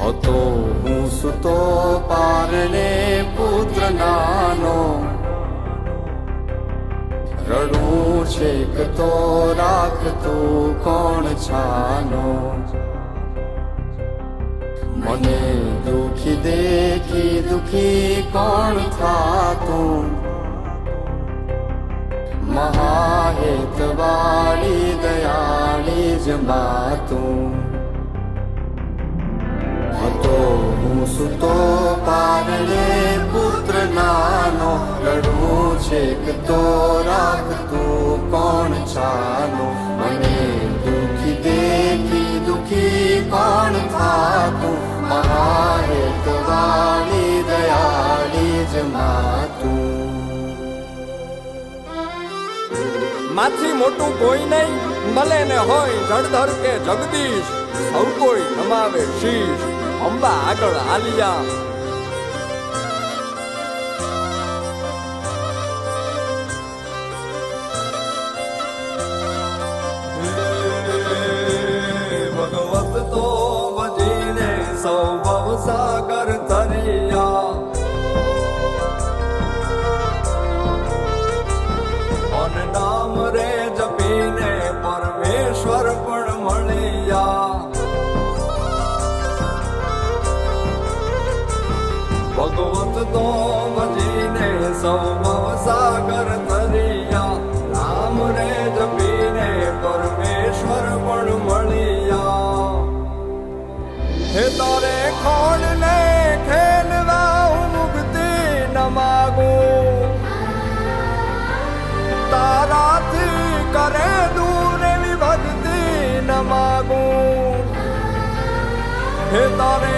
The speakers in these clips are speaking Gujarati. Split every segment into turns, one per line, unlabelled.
હતો હું સુતો પારણે પુત્ર નાનો. રડું છેક તો રાખતું કોણ છાનો. મને દુખી દેખી દુખી કોણ થાતું? મહાહેતવાળી દયાળી જ માતું છેક તો રાખતું કોણ ચાલો મને દુખી દેખી દુખી કોણ થાતું મહાહેતવાળી દયાળી જ માતું
માથી મોટું કોઈ નહીં, મલે ને હોય જળધર કે જગદીશ. સૌ કોઈ નમાવે શીશ. અંબા આગળ આલિયા તારે ખોડ ને ખેલવા હું મુક્તિ ન માગું તારાથી કરે દૂર એવી ભક્તિ ન માગું હે તારે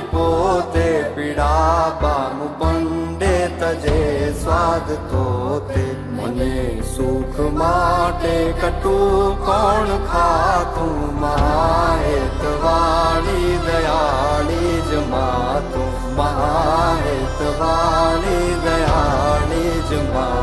પોતે પીડા પામું પંડે તજે સ્વાદ તો મને સુખ માટે કટું કોણ ખાતું મહાહેતવાળી દયાળી જ માતું. મહાહેતવાળી દયાળી જ મહાહેત